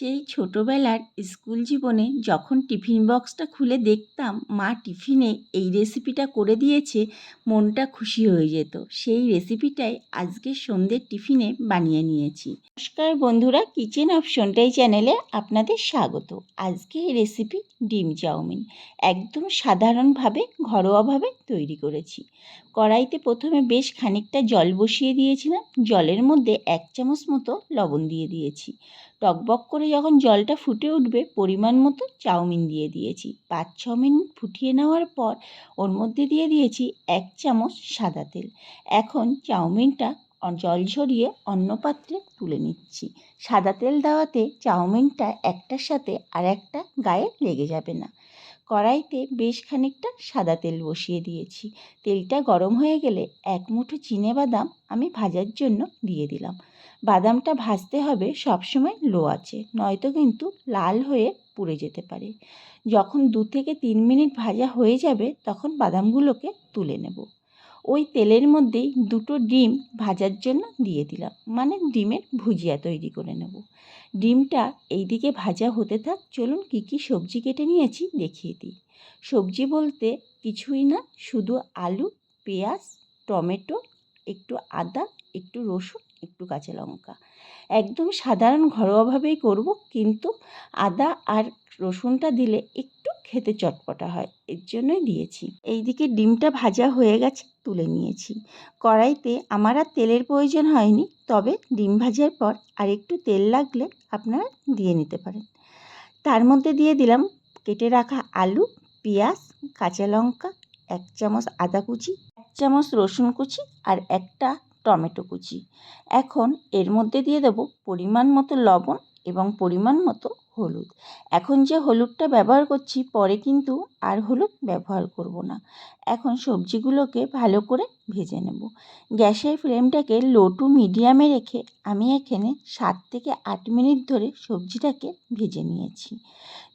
সেই ছোটোবেলার স্কুল জীবনে যখন টিফিন বক্সটা খুলে দেখতাম, মা টিফিনে এই রেসিপিটা করে দিয়েছে, মনটা খুশি হয়ে যেত। সেই রেসিপিটাই আজকে সন্ধ্যের টিফিনে বানিয়ে নিয়েছি। নমস্কার বন্ধুরা, কিচেন অপশনটাই চ্যানেলে আপনাদের স্বাগত। আজকে এই রেসিপি ডিম চাউমিন। একদম সাধারণভাবে, ঘরোয়াভাবে তৈরি করেছি। কড়াইতে প্রথমে বেশ খানিকটা জল বসিয়ে দিয়েছিলাম। জলের মধ্যে এক চামচ মতো লবণ দিয়ে দিয়েছি। টকবক করে যখন জলটা ফুটে উঠবে, পরিমাণ মতো চাউমিন দিয়ে দিয়েছি। পাঁচ, ছ মিনিট ফুটিয়ে নেওয়ার পর ওর মধ্যে দিয়ে দিয়েছি এক চামচ সাদা তেল। এখন চাউমিনটা জল ঝরিয়ে অন্য পাত্রে তুলে নিচ্ছি। সাদা তেল দেওয়াতে চাউমিনটা একটার সাথে আর একটা গায়ে লেগে যাবে না। কড়াইতে বেশ খানিকটা সাদা তেল বসিয়ে দিয়েছি। তেলটা গরম হয়ে গেলে এক মুঠো চিনে বাদাম আমি ভাজার জন্য দিয়ে দিলাম। বাদামটা ভাজতে হবে সবসময় লো আছে নয়তো কিন্তু লাল হয়ে পুড়ে যেতে পারে। যখন দু থেকে তিন মিনিট ভাজা হয়ে যাবে তখন বাদামগুলোকে তুলে নেব। ওই তেলের মধ্যেই দুটো ডিম ভাজার জন্য দিয়ে দিলাম। মানে ডিমের ভুজিয়া তৈরি করে নেব। ডিমটা এইদিকে ভাজা হতে থাক, চলুন কী কী সবজি কেটে নিয়েছি দেখিয়ে দিই। সবজি বলতে কিছুই না, শুধু আলু, পেঁয়াজ, টমেটো, একটু আদা, একটু রসুন, একটু কাঁচা লঙ্কা। একদম সাধারণ ঘরোয়াভাবেই করব, কিন্তু আদা আর রসুনটা দিলে একটু খেতে চটপটা হয়, এর জন্যই দিয়েছি। এইদিকে ডিমটা ভাজা হয়ে গেছে, তুলে নিয়েছি। কড়াইতে আমার আর তেলের প্রয়োজন হয়নি, তবে ডিম ভাজার পর আর একটু তেল লাগলে আপনারা দিয়ে নিতে পারেন। তার মধ্যে দিয়ে দিলাম কেটে রাখা আলু, পেঁয়াজ, কাঁচা লঙ্কা, এক চামচ আদা কুচি, এক চামচ রসুন কুচি আর একটা টমেটো কুচি। এখন এর মধ্যে দিয়ে দেবো পরিমাণ মতো লবণ এবং পরিমাণ মতো হলুদ। এখন যে হলুদটা ব্যবহার করছি, পরে কিন্তু আর হলুদ ব্যবহার করব না। এখন সবজিগুলোকে ভালো করে ভেজে নেব। গ্যাসের ফ্লেমটাকে লো টু মিডিয়ামে রেখে আমি এখানে সাত থেকে আট মিনিট ধরে সবজিটাকে ভেজে নিয়েছি।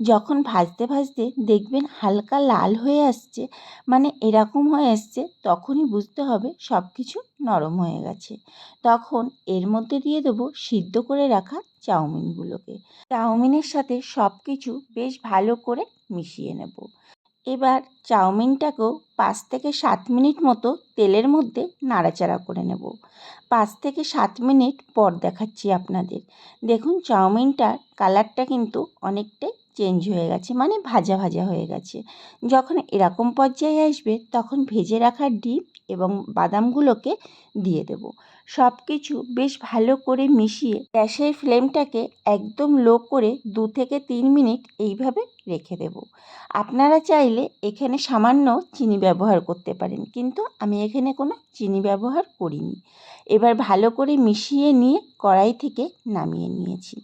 যখন ভাজতে ভাজতে দেখবেন হালকা লাল হয়ে আসছে মানে এরকম হয়ে আসছে, তখনই বুঝতে হবে সব কিছু নরম হয়ে গেছে। তখন এর মধ্যে দিয়ে দেবো সিদ্ধ করে রাখা চাউমিনগুলোকে। চাউমিনের সাথে সব কিছু বেশ ভালো করে মিশিয়ে নেব। এবার চাউমিনটাকেও পাঁচ থেকে সাত মিনিট মতো তেলের মধ্যে নাড়াচাড়া করে নেব। পাঁচ থেকে সাত মিনিট পর দেখাচ্ছি আপনাদের। দেখুন, চাউমিনটার কালারটা কিন্তু অনেকটাই চেঞ্জ হয়ে গেছে মানে ভাজা ভাজা হয়ে গেছে। যখন এরকম পর্যায়ে আসবে, তখন ভেজে রাখা ডিম এবং বাদামগুলোকে দিয়ে দেব। সব কিছু বেশ ভালো করে মিশিয়ে গ্যাসের ফ্লেমটাকে একদম লো করে দু থেকে তিন মিনিট এইভাবে রেখে দেব। আপনারা চাইলে এখানে সামান্য চিনি ব্যবহার করতে পারেন, কিন্তু আমি এখানে কোনো চিনি ব্যবহার করিনি। এবার ভালো করে মিশিয়ে নিয়ে কড়াই থেকে নামিয়ে নিয়েছি।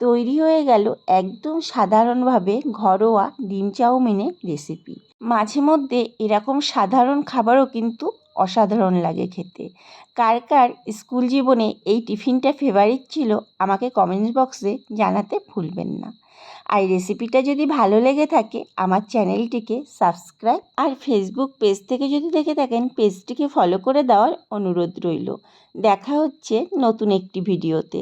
তৈরি হয়ে গেল একদম সাধারণভাবে ঘরোয়া ডিম চাউমিনের রেসিপি। মাঝে মধ্যে এরকম সাধারণ খাবারও কিন্তু অসাধারণ লাগে খেতে। কার কার স্কুল জীবনে এই টিফিনটা ফেভারিট ছিল আমাকে কমেন্টস বক্সে জানাতে ভুলবেন না। আর রেসিপিটা যদি ভালো লেগে থাকে, আমার চ্যানেলটিকে সাবস্ক্রাইব আর ফেসবুক পেজ থেকে যদি দেখে থাকেন পেজটিকে ফলো করে দেওয়ার অনুরোধ রইল। দেখা হচ্ছে নতুন একটি ভিডিওতে